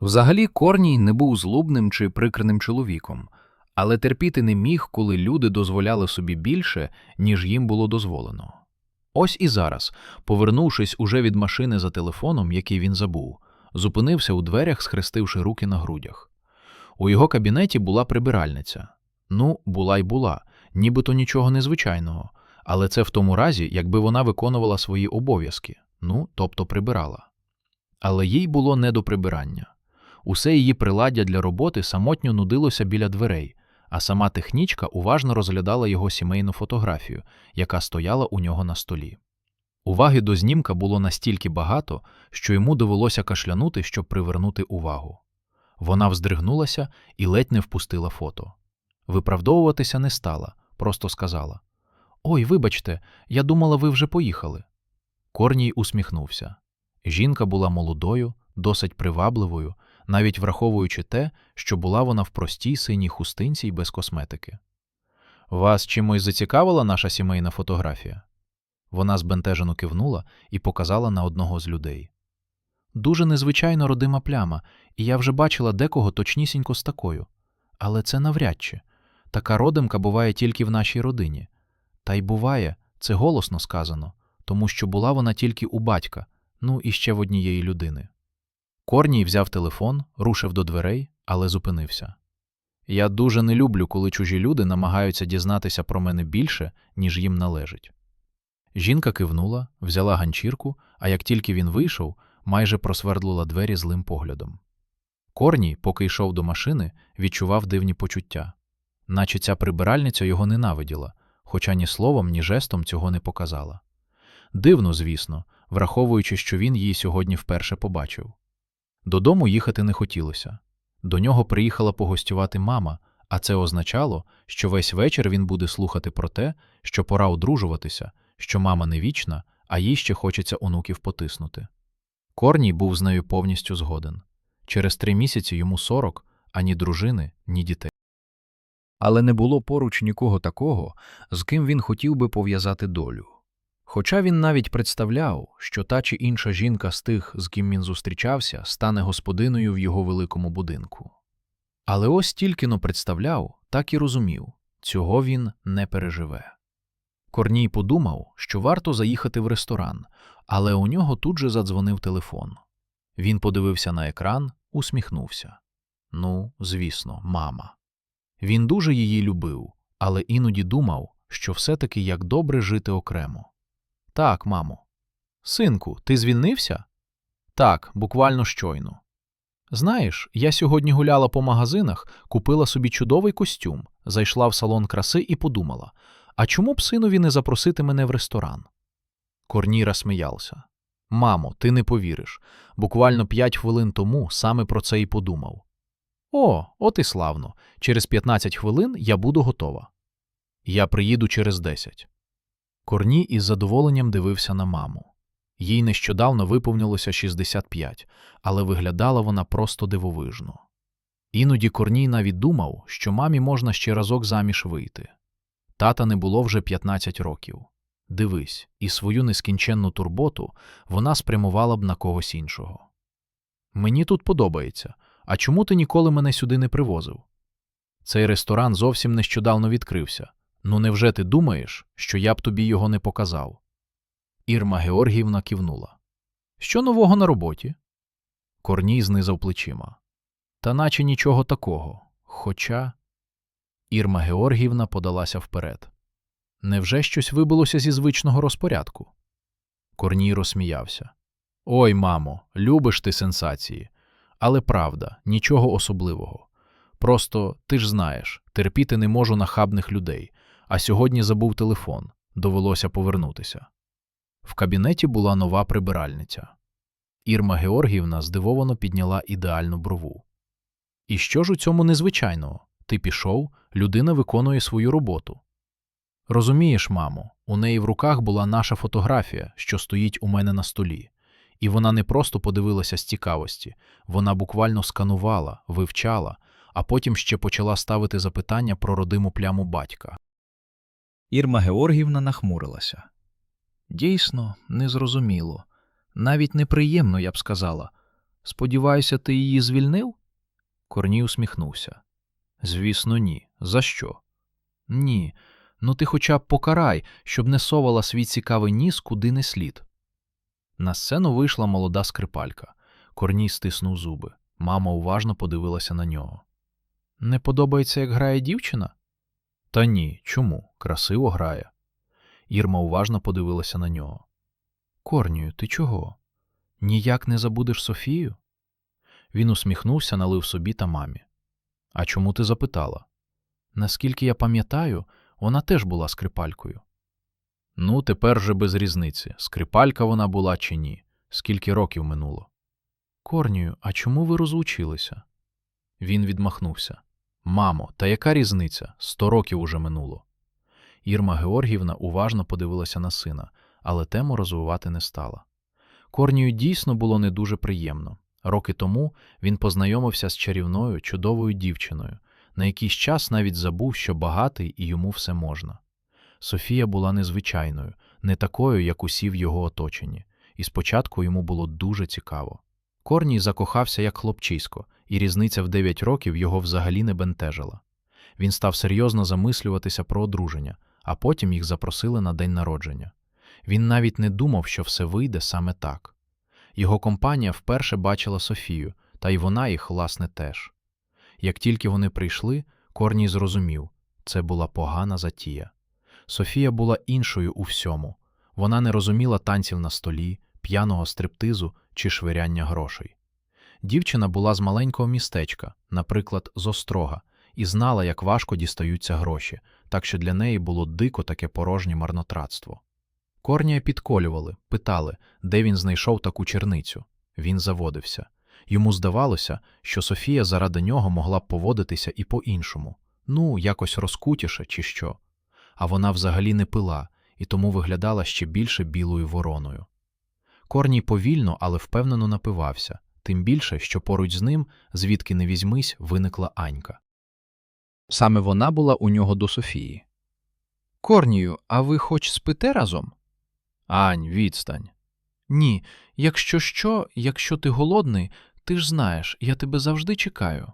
Взагалі, Корній не був злобним чи прикреним чоловіком, але терпіти не міг, коли люди дозволяли собі більше, ніж їм було дозволено. Ось і зараз, повернувшись уже від машини за телефоном, який він забув, зупинився у дверях, схрестивши руки на грудях. У його кабінеті була прибиральниця. Ну, була й була, нібито нічого незвичайного, але це в тому разі, якби вона виконувала свої обов'язки, ну, тобто прибирала. Але їй було не до прибирання. Усе її приладдя для роботи самотньо нудилося біля дверей, а сама технічка уважно розглядала його сімейну фотографію, яка стояла у нього на столі. Уваги до знімка було настільки багато, що йому довелося кашлянути, щоб привернути увагу. Вона вздригнулася і ледь не впустила фото. Виправдовуватися не стала, просто сказала: Ой, вибачте, я думала, ви вже поїхали. Корній усміхнувся. Жінка була молодою, досить привабливою, навіть враховуючи те, що була вона в простій синій хустинці й без косметики. Вас чимось зацікавила наша сімейна фотографія? Вона збентежено кивнула і показала на одного з людей. Дуже незвичайно родима пляма, і я вже бачила декого точнісінько з такою. Але це навряд чи. Така родимка буває тільки в нашій родині. Та й буває, це голосно сказано, тому що була вона тільки у батька, ну і ще в однієї людини. Корній взяв телефон, рушив до дверей, але зупинився. Я дуже не люблю, коли чужі люди намагаються дізнатися про мене більше, ніж їм належить. Жінка кивнула, взяла ганчірку, а як тільки він вийшов, майже просвердлила двері злим поглядом. Корній, поки йшов до машини, відчував дивні почуття, наче ця прибиральниця його ненавиділа, хоча ні словом, ні жестом цього не показала. Дивно, звісно, враховуючи, що він її сьогодні вперше побачив. Додому їхати не хотілося. До нього приїхала погостювати мама, а це означало, що весь вечір він буде слухати про те, що пора одружуватися, що мама не вічна, а їй ще хочеться онуків потиснути. Корній був з нею повністю згоден. Через три місяці йому сорок, ані дружини, ні дітей. Але не було поруч нікого такого, з ким він хотів би пов'язати долю. Хоча він навіть представляв, що та чи інша жінка з тих, з ким він зустрічався, стане господиною в його великому будинку. Але ось тільки но представляв, так і розумів цього він не переживе. Корній подумав, що варто заїхати в ресторан, але у нього тут же задзвонив телефон. Він подивився на екран, усміхнувся. Ну, звісно, мама. Він дуже її любив, але іноді думав, що все-таки як добре жити окремо. Так, мамо. Синку, ти звільнився? Так, буквально щойно. Знаєш, я сьогодні гуляла по магазинах, купила собі чудовий костюм, зайшла в салон краси і подумала: а чому б синові не запросити мене в ресторан? Корніра сміявся. Мамо, ти не повіриш. Буквально п'ять хвилин тому саме про це і подумав. О, от і славно. Через 15 хвилин я буду готова. Я приїду через 10. Корній із задоволенням дивився на маму. Їй нещодавно виповнилося 65, але виглядала вона просто дивовижно. Іноді Корній навіть думав, що мамі можна ще разок заміж вийти. Тата не було вже 15 років. Дивись, і свою нескінченну турботу вона спрямувала б на когось іншого. Мені тут подобається. А чому ти ніколи мене сюди не привозив? Цей ресторан зовсім нещодавно відкрився. Ну невже ти думаєш, що я б тобі його не показав? Ірма Георгіївна кивнула. Що нового на роботі? Корній знизав плечима. Та наче нічого такого. Хоча. Ірма Георгіївна подалася вперед. Невже щось вибилося зі звичного розпорядку? Корній розсміявся. Ой, мамо, любиш ти сенсації. Але правда, нічого особливого. Просто ти ж знаєш, терпіти не можу нахабних людей, а сьогодні забув телефон, довелося повернутися. В кабінеті була нова прибиральниця. Ірма Георгіївна здивовано підняла ідеальну брову. І що ж у цьому незвичайного? Ти пішов, людина виконує свою роботу. Розумієш, мамо, у неї в руках була наша фотографія, що стоїть у мене на столі. І вона не просто подивилася з цікавості, вона буквально сканувала, вивчала, а потім ще почала ставити запитання про родиму пляму батька. Ірма Георгіївна нахмурилася. Дійсно, незрозуміло, навіть неприємно, я б сказала. Сподіваюся, ти її звільнив? Корній усміхнувся. Звісно, ні. За що? Ні. Ну ти хоча б покарай, щоб не совала свій цікавий ніс куди не слід. На сцену вийшла молода скрипалька. Корній стиснув зуби. Мама уважно подивилася на нього. Не подобається, як грає дівчина? Та ні, чому? Красиво грає. Ірма уважно подивилася на нього. Корнію, ти чого? Ніяк не забудеш Софію? Він усміхнувся, налив собі та мамі. А чому ти запитала? Наскільки я пам'ятаю, вона теж була скрипалькою. Ну, тепер же без різниці, скрипалька вона була чи ні, скільки років минуло. Корнію, а чому ви розлучилися? Він відмахнувся. Мамо, та яка різниця? Сто років уже минуло. Ірма Георгівна уважно подивилася на сина, але тему розвивати не стала. Корнію дійсно було не дуже приємно. Роки тому він познайомився з чарівною, чудовою дівчиною, на якийсь час навіть забув, що багатий і йому все можна. Софія була незвичайною, не такою, як усі в його оточенні, і спочатку йому було дуже цікаво. Корній закохався як хлопчисько, і різниця в 9 років його взагалі не бентежила. Він став серйозно замислюватися про одруження, а потім їх запросили на день народження. Він навіть не думав, що все вийде саме так. Його компанія вперше бачила Софію, та й вона їх, власне, теж. Як тільки вони прийшли, Корній зрозумів це була погана затія. Софія була іншою у всьому. Вона не розуміла танців на столі, п'яного стриптизу чи швиряння грошей. Дівчина була з маленького містечка, наприклад, з Острога, і знала, як важко дістаються гроші, так що для неї було дико таке порожнє марнотратство. Корнія підколювали, питали, де він знайшов таку черницю. Він заводився. Йому здавалося, що Софія заради нього могла б поводитися і по-іншому, ну, якось розкутіше чи що. А вона взагалі не пила і тому виглядала ще більше білою вороною. Корній повільно, але впевнено напивався, тим більше, що поруч з ним, звідки не візьмись, виникла Анька. Саме вона була у нього до Софії. Корнію, а ви хоч спите разом? Ань, відстань. Ні, якщо що, якщо ти голодний, ти ж знаєш, я тебе завжди чекаю.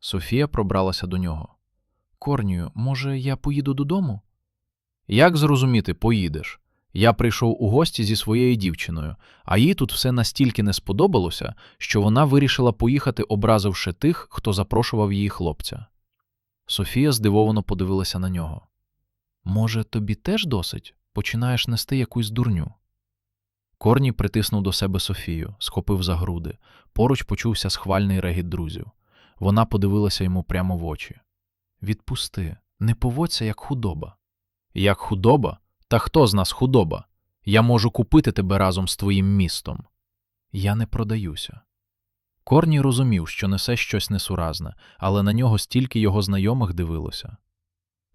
Софія пробралася до нього. Корнію, може, я поїду додому? Як зрозуміти, поїдеш? Я прийшов у гості зі своєю дівчиною, а їй тут все настільки не сподобалося, що вона вирішила поїхати, образивши тих, хто запрошував її хлопця. Софія здивовано подивилася на нього. Може, тобі теж досить? Починаєш нести якусь дурню. Корній притиснув до себе Софію, схопив за груди. Поруч почувся схвальний регіт друзів. Вона подивилася йому прямо в очі. Відпусти, не поводься як худоба. Як худоба? Та хто з нас худоба? Я можу купити тебе разом з твоїм містом. Я не продаюся. Корній розумів, що несе щось несуразне, але на нього стільки його знайомих дивилося.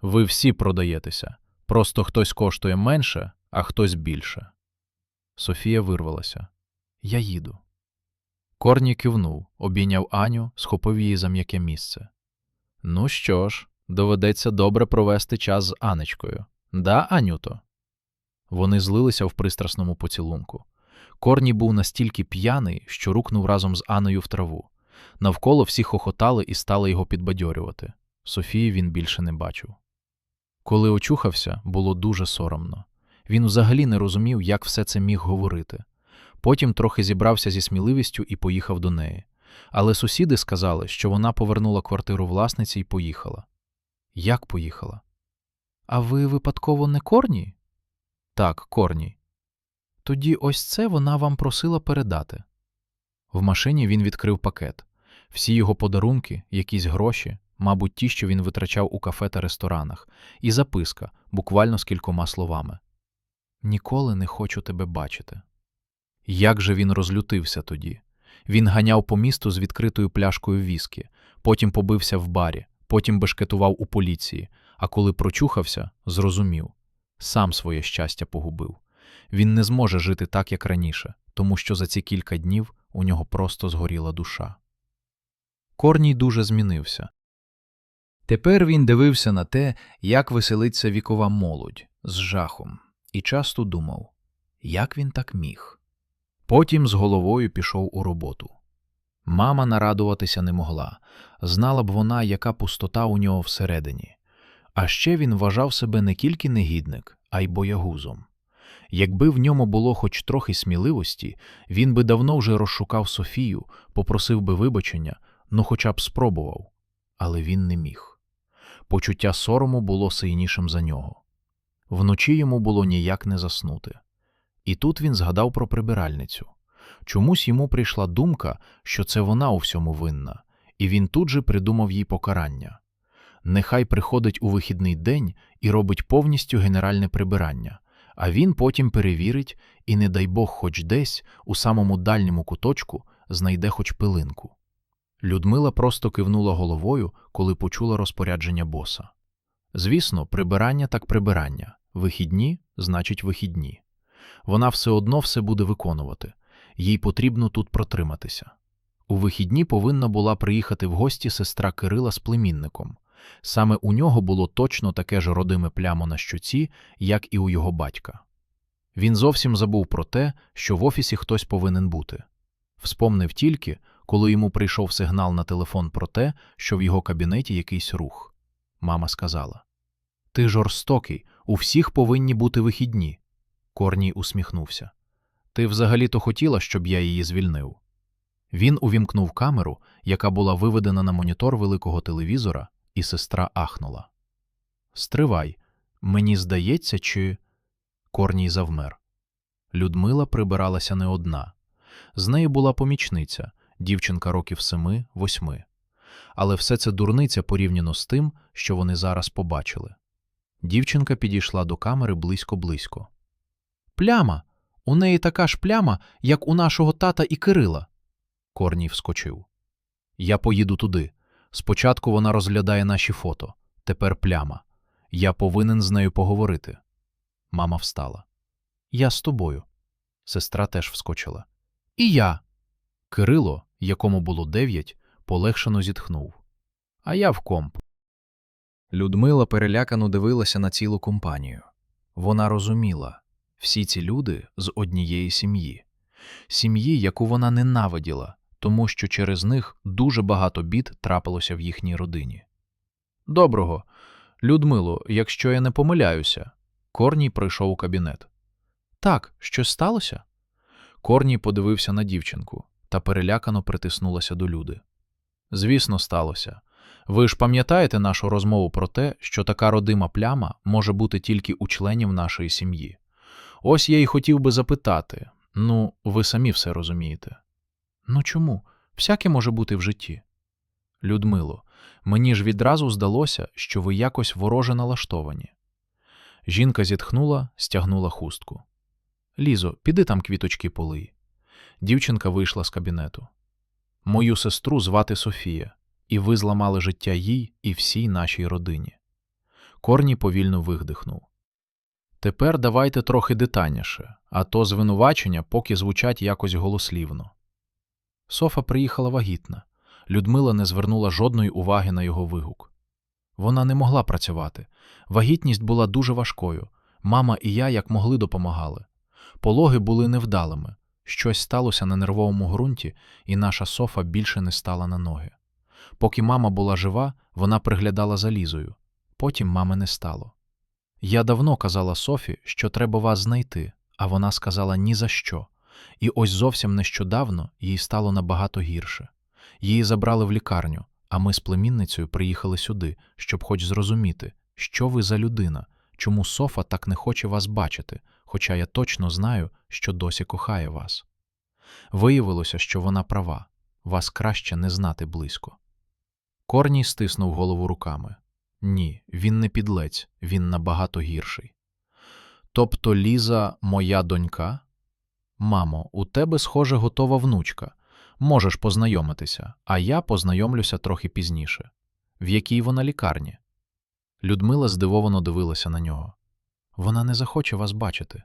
Ви всі продаєтеся, просто хтось коштує менше, а хтось більше. Софія вирвалася. Я їду. Корній кивнув, обійняв Аню, схопив її за м'яке місце. Ну що ж, доведеться добре провести час з Анечкою. Да, Анюто? Вони злилися в пристрасному поцілунку. Корній був настільки п'яний, що рукнув разом з Аною в траву. Навколо всі хохотали і стали його підбадьорювати. Софії він більше не бачив. Коли очухався, було дуже соромно. Він взагалі не розумів, як все це міг говорити. Потім трохи зібрався зі сміливістю і поїхав до неї. Але сусіди сказали, що вона повернула квартиру власниці і поїхала. Як поїхала? А ви випадково не корні? Так, Корній. Тоді ось це вона вам просила передати. В машині він відкрив пакет. Всі його подарунки, якісь гроші, мабуть, ті, що він витрачав у кафе та ресторанах, і записка, буквально з кількома словами. Ніколи не хочу тебе бачити. Як же він розлютився тоді? Він ганяв по місту з відкритою пляшкою віскі, потім побився в барі, потім бешкетував у поліції, а коли прочухався, зрозумів сам своє щастя погубив. Він не зможе жити так, як раніше, тому що за ці кілька днів у нього просто згоріла душа. Корній дуже змінився. Тепер він дивився на те, як веселиться вікова молодь з жахом, і часто думав, як він так міг. Потім з головою пішов у роботу. Мама нарадуватися не могла. Знала б вона, яка пустота у нього всередині. А ще він вважав себе не тільки негідник, а й боягузом. Якби в ньому було хоч трохи сміливості, він би давно вже розшукав Софію, попросив би вибачення, ну хоча б спробував. Але він не міг. Почуття сорому було сильнішим за нього. Вночі йому було ніяк не заснути. І тут він згадав про прибиральницю. Чомусь йому прийшла думка, що це вона у всьому винна, і він тут же придумав їй покарання. Нехай приходить у вихідний день і робить повністю генеральне прибирання, а він потім перевірить і, не дай Бог, хоч десь, у самому дальньому куточку, знайде хоч пилинку. Людмила просто кивнула головою, коли почула розпорядження боса. Звісно, прибирання так прибирання, вихідні значить вихідні. Вона все одно все буде виконувати, їй потрібно тут протриматися. У вихідні повинна була приїхати в гості сестра Кирила з племінником. Саме у нього було точно таке ж родиме плямо на щоці, як і у його батька. Він зовсім забув про те, що в офісі хтось повинен бути. Вспомнив тільки, коли йому прийшов сигнал на телефон про те, що в його кабінеті якийсь рух. Мама сказала: Ти жорстокий, у всіх повинні бути вихідні. Корній усміхнувся. Ти взагалі-то хотіла, щоб я її звільнив. Він увімкнув камеру, яка була виведена на монітор великого телевізора, і сестра ахнула. Стривай, мені здається, чи. Корній завмер. Людмила прибиралася не одна. З нею була помічниця, дівчинка років семи, восьми. Але все це дурниця порівняно з тим, що вони зараз побачили. Дівчинка підійшла до камери близько-близько. Пляма! У неї така ж пляма, як у нашого тата і Кирила. Корній вскочив. Я поїду туди. Спочатку вона розглядає наші фото, тепер пляма. Я повинен з нею поговорити. Мама встала. Я з тобою. Сестра теж вскочила. І я. Кирило, якому було дев'ять, полегшено зітхнув. А я в комп. Людмила перелякано дивилася на цілу компанію. Вона розуміла всі ці люди з однієї сім'ї, сім'ї, яку вона ненавиділа, тому що через них дуже багато бід трапилося в їхній родині. Доброго, Людмило, якщо я не помиляюся. Корній прийшов у кабінет. Так, щось сталося? Корній подивився на дівчинку та перелякано притиснулася до люди. Звісно, сталося. Ви ж пам'ятаєте нашу розмову про те, що така родима пляма може бути тільки у членів нашої сім'ї. Ось я й хотів би запитати ну, ви самі все розумієте. Ну чому? Всяке може бути в житті. Людмило, мені ж відразу здалося, що ви якось вороже налаштовані. Жінка зітхнула, стягнула хустку. Лізо, піди там квіточки полий. Дівчинка вийшла з кабінету. Мою сестру звати Софія, і ви зламали життя їй і всій нашій родині. Корні повільно видихнув. Тепер давайте трохи детальніше, а то звинувачення поки звучать якось голослівно. Софа приїхала вагітна. Людмила не звернула жодної уваги на його вигук. Вона не могла працювати. Вагітність була дуже важкою. Мама і я як могли допомагали. Пологи були невдалими. Щось сталося на нервовому ґрунті, і наша Софа більше не стала на ноги. Поки мама була жива, вона приглядала за Лізою. Потім мами не стало. Я давно казала Софі, що треба вас знайти, а вона сказала ні за що. І ось зовсім нещодавно їй стало набагато гірше. Її забрали в лікарню, а ми з племінницею приїхали сюди, щоб хоч зрозуміти, що ви за людина, чому Софа так не хоче вас бачити, хоча я точно знаю, що досі кохає вас. Виявилося, що вона права, вас краще не знати близько. Корній стиснув голову руками. Ні, він не підлець, він набагато гірший. Тобто Ліза моя донька? Мамо, у тебе, схоже, готова внучка. Можеш познайомитися, а я познайомлюся трохи пізніше. В якій вона лікарні? Людмила здивовано дивилася на нього. Вона не захоче вас бачити.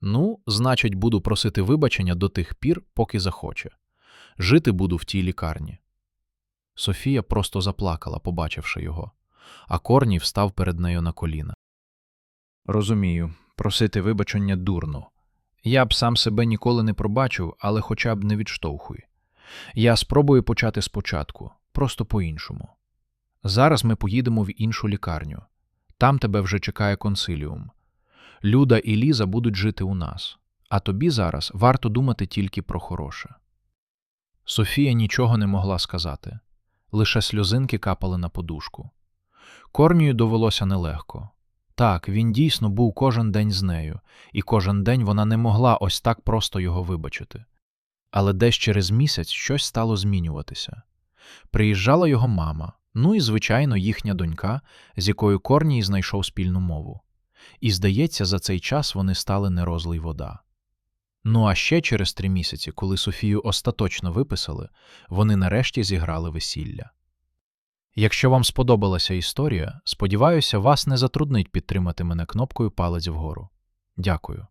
Ну, значить, буду просити вибачення до тих пір, поки захоче. Жити буду в тій лікарні. Софія просто заплакала, побачивши його, а Корній встав перед нею на коліна. Розумію, просити вибачення дурно. Я б сам себе ніколи не пробачив, але хоча б не відштовхуй. Я спробую почати спочатку, просто по-іншому. Зараз ми поїдемо в іншу лікарню. Там тебе вже чекає консиліум. Люда і Ліза будуть жити у нас, а тобі зараз варто думати тільки про хороше. Софія нічого не могла сказати, лише сльозинки капали на подушку. Корнію довелося нелегко. Так, він дійсно був кожен день з нею, і кожен день вона не могла ось так просто його вибачити. Але десь через місяць щось стало змінюватися. Приїжджала його мама, ну і, звичайно, їхня донька, з якою Корній знайшов спільну мову. І, здається, за цей час вони стали не розлий вода. Ну а ще через три місяці, коли Софію остаточно виписали, вони нарешті зіграли весілля. Якщо вам сподобалася історія, сподіваюся, вас не затруднить підтримати мене кнопкою палець вгору. Дякую.